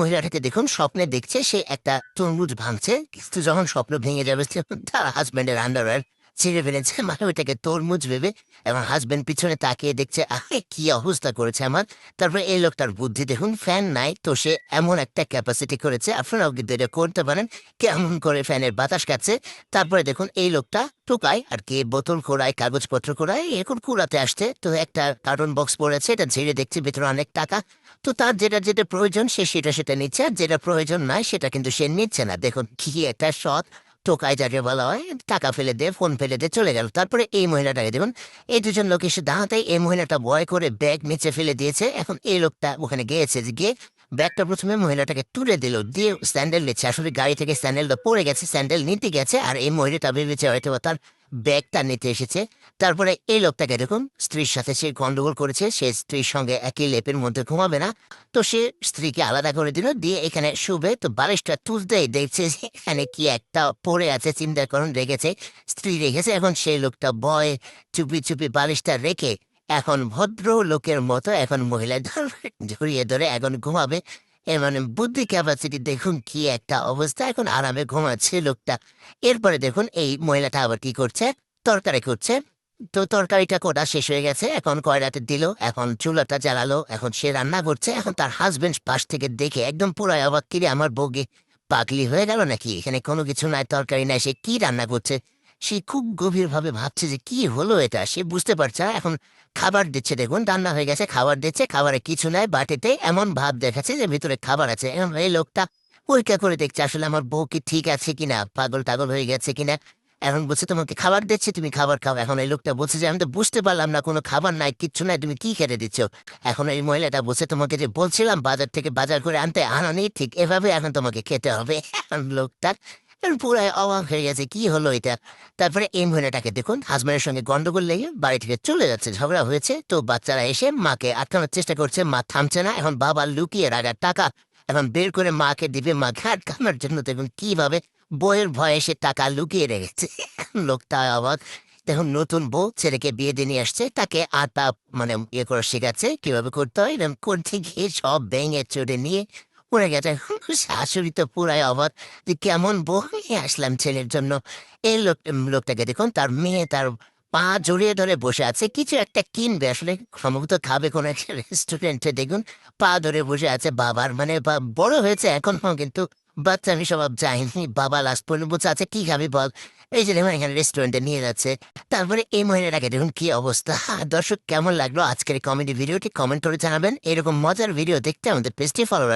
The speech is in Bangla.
মহিলাটাকে দেখুন, স্বপ্নে দেখছে, সে একটা তরমুজ ভাঙছে। কিন্তু যখন স্বপ্ন ভেঙে যাবে তার হাজব্যান্ডের আন্ডারওয়্যার ছিঁড়ে ফেলেছে। মানে ওইটাকে তরমুজ ভেবে এবং হাজব্যান্ড পিছনে তাকিয়ে দেখছে, আরে, কি অবস্থা করেছে আমার? তারপরে এই লোকটার বুদ্ধি দেখুন ফ্যান নাই তো সে এমন একটা ক্যাপাসিটি করেছে। আপনারাও কিন্তু এটা করতে পারেন। কেমন করে ফ্যানের বাতাস কাটছে। তারপরে দেখুন, এই লোকটা টোকায় আর কি, বোতল কোড়ায় কাগজপত্র কোড়ায় এখন কুড়াতে আসছে। তো একটা কার্টন বক্স পড়েছে, এটা ঝেড়ে দেখছে, ভেতরে অনেক টাকা। তো তার যেটা যেটা প্রয়োজন সে সেটা সেটা নিচ্ছে, আর যেটা প্রয়োজন নাই সেটা কিন্তু সে নিচ্ছে না। দেখুন, কি একটা সৎ টোকায় যাকে বলা হয়, টাকা ফেলে দে ফোন ফেলে দে, চলে গেল। তারপরে এই মহিলাটাকে দেখুন, এই দুজন লোক এসে দাঁড়াতে এই মহিলাটা ভয় করে ব্যাগ নিচে ফেলে দিয়েছে। এখন এই লোকটা ওখানে গিয়েছে, যে গিয়ে ব্যাগটা প্রথমে মহিলাটাকে তুলে দিল, দিয়ে স্যান্ডেল নিচ্ছে। আসলে গাড়ি থেকে স্যান্ডেলটা পড়ে গেছে স্যান্ডেল নিতে গেছে, আর এই মহিলাটা ভেবেছে হয়তো তার ব্যাগটা নিতে এসেছে। তারপরে এই লোকটাকে দেখুন, স্ত্রীর সাথে সে গন্ডগোল করেছে, সে স্ত্রীর সঙ্গে একই লেপের মধ্যে ঘুমাবে না। তো সে স্ত্রীকে আলাদা করে দিল, দিয়ে এখানে শুবে, তো বালিশটা তুলতেই দেখছে যে এখানে কি একটা পড়ে আছে চিন্তা করুন রেখেছে, স্ত্রী রেখেছে। এখন সেই লোকটা ভয় চুপি চুপি বালিশটা রেখে এখন ভদ্র লোকের মতো এখন মহিলা ধর- জড়িয়ে ধরে এখন ঘুমাবে। এ মানে বুদ্ধি ক্যাপাসিটি দেখুন কি একটা অবস্থা, এখন আরামে ঘুমাচ্ছে লোকটা। এরপরে দেখুন, এই মহিলাটা আবার কি করছে, তরকারি করছে। তো তরকারিটা কোটা শেষ হয়ে গেছে? এখন কয়লাতে দিল? এখন চুলাটা জ্বালালো? এখন সে রান্না করছে? এখন তার হাজবেন্ড পাশ থেকে দেখে একদম পুরো অবাক কিরে আমার বউকে পাগলি হয়ে গেল নাকি? এখানে কোনো কিছু নাই, তরকারি নাই, সে কি রান্না করছে? সে খুব গভীরভাবে ভাবছে যে কি হলো এটা? সে বুঝতে পারছে এখন খাবার দিচ্ছে। দেখুন, রান্না হয়ে গেছে, খাবার দিচ্ছে, খাবারে কিছু নাই, বাটিতে এমন ভাব দেখাচ্ছে যে ভিতরে খাবার আছে। এই লোকটা পরীক্ষা করে দেখছে আসলে আমার বউ কি ঠিক আছে কিনা পাগল টাগল হয়ে গেছে কিনা। এখন বলছে, তোমাকে খাবার দিচ্ছে, তুমি খাবার খাও। এখন এই লোকটা বলছে যে, আমি তো বুঝতে পারলাম না, কোনো খাবার নাই, কিচ্ছু নাই, তুমি কি খেতে দিচ্ছ? এখন এই মহিলাটা বলছে, তোমাকে যে বলছিলাম, বাজার থেকে বাজার করে আনতে আনানি ঠিক এভাবে এখন তোমাকে খেতে হবে। এখন লোকটা পুরো অবাক হয়ে গেছে, কি হলো এটা? তারপরে এই মহিলাটাকে দেখুন হাজব্যান্ডের সঙ্গে গন্ডগোল লেগে বাড়ি থেকে চলে যাচ্ছে, ঝগড়া হয়েছে। তো বাচ্চারা এসে মাকে আটকানোর চেষ্টা করছে, মা থামছে না। এখন বাবা লুকিয়ে রাখার টাকা এখন বের করে মাকে দিবে মা ঘাট খানোর জন্য দেখুন কীভাবে বইয়ের ভয়ে সে টাকা লুকিয়ে রেখেছে। লোকটা অবাক দেখুন, নতুন বউ, ছেলেকে বিয়ে দিয়ে নিয়ে আসছে, তাকে আটা মানে ইয়ে করে শেখাচ্ছে, কীভাবে করতে হয় এরকম করতে গিয়ে সব ভেঙে চড়ে নিয়ে পড়ে গেছে। শাশুড়ি তো পুরাই অবাক যে কেমন বউ নিয়ে আসলাম ছেলের জন্য। এই লোক, লোকটাকে দেখুন, তার মেয়ে তার পা জড়িয়ে ধরে বসে আছে, কিছু একটা কিনবে। আসলে সম্ভবত খাবে কোনো একটা রেস্টুরেন্টে দেখুন, পা ধরে বসে আছে, বাবার মানে বড় হয়েছে এখনও কিন্তু বাচ্চা আমি সব যাইনি, বাবা লাস্ট পর্যন্ত বলছে আছে কি খাবি বল? এই যে দেখুন, এখানে রেস্টুরেন্টে নিয়ে যাচ্ছে। তারপরে এই মহিলাটাকে দেখুন, কি অবস্থা। দর্শক, কেমন লাগল আজকের কমেডি ভিডিওটি কমেন্ট করে জানাবেন। এরকম মজার ভিডিও দেখতে আমাদের পেজটি ফলো